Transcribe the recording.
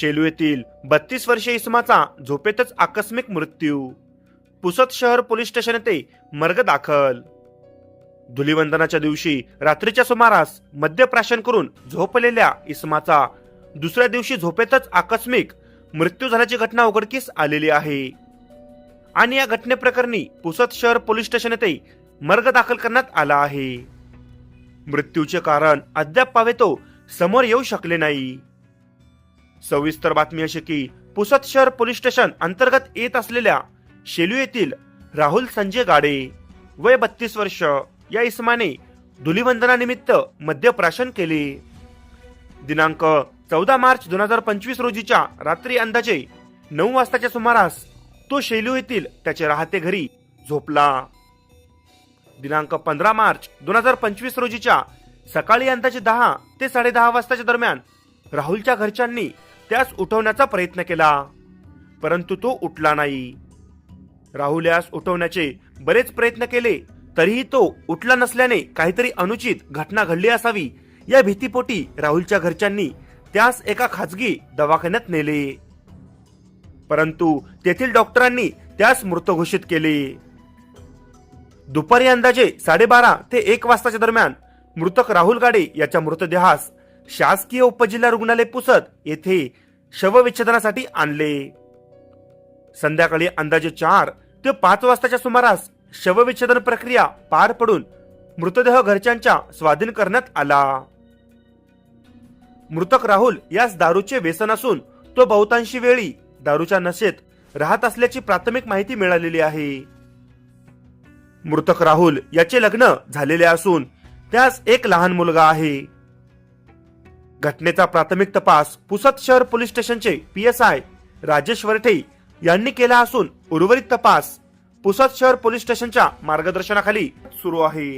शेलू येथील बत्तीस वर्षीय इसमाचा झोपेतच आकस्मिक मृत्यू. पुसद शहर पोलीस स्टेशन येथे मर्ग दाखल. धुलिवंदनाच्या दिवशी रात्रीच्या सुमारास मद्यप्राशन करून झोपलेल्या इसमाचा दुसऱ्या दिवशी झोपेतच आकस्मिक मृत्यू झाल्याची घटना उघडकीस आलेली आहे. आणि या घटनेप्रकरणी पुसद शहर पोलीस स्टेशन येथे मर्ग दाखल करण्यात आला आहे. मृत्यूचे कारण अद्याप पावेतो समोर येऊ शकले नाही. सविस्तर बातमी अशी की पुसद शहर पोलीस स्टेशन अंतर्गत येत असलेल्या शेलू येथील राहुल संजय गाडे वय बत्तीस वर्ष या इसमाने धुलिवंदनानिमित्त मद्यप्राशन केले. दिनांक चौदा मार्च दोन हजार पंचवीस रोजीच्या रात्री अंदाजे नऊ वाजताच्या सुमारास तो शेलू येथील त्याचे राहते घरी झोपला. दिनांक पंधरा मार्च दोन हजार पंचवीस रोजीच्या सकाळी अंदाजे दहा ते साडेदहा वाजताच्या दरम्यान राहुलच्या घरच्यांनी त्यास उठवण्याचा प्रयत्न केला. परंतु तो उठला नाही. राहुल यास उठवण्याचे बरेच प्रयत्न केले तरीही तो उठला नसल्याने काहीतरी अनुचित घटना घडली असावी या भीतीपोटी राहुलच्या घरच्यांनी त्यास एका खाजगी दवाखान्यात नेले. परंतु तेथील डॉक्टरांनी त्यास मृत घोषित केले. दुपारी अंदाजे साडेबारा ते एक वाजताच्या दरम्यान मृतक राहुल गाडे याच्या मृतदेहास शासकीय उपजिल्हा रुग्णालय पुसत येथे शवविच्छेदनासाठी आणले. संध्याकाळी अंदाजे चार ते पाच वाजताच्या सुमारास शवविच्छेदन प्रक्रिया पार पडून मृतदेह घरच्यांच्या स्वाधीन करण्यात आला. मृतक राहुल यास दारूचे व्यसन असून तो बहुतांशी वेळी दारूच्या नशेत राहत असल्याची प्राथमिक माहिती मिळालेली आहे. मृतक राहुल याचे लग्न झालेले असून त्यास एक लहान मुलगा आहे. घटनेचा प्राथमिक तपास पुसद शहर पोलीस स्टेशनचे P S I Rajesh Varthe यांनी केला असून उर्वरित तपास पुसद शहर पोलीस स्टेशनच्या मार्गदर्शनाखाली सुरू आहे.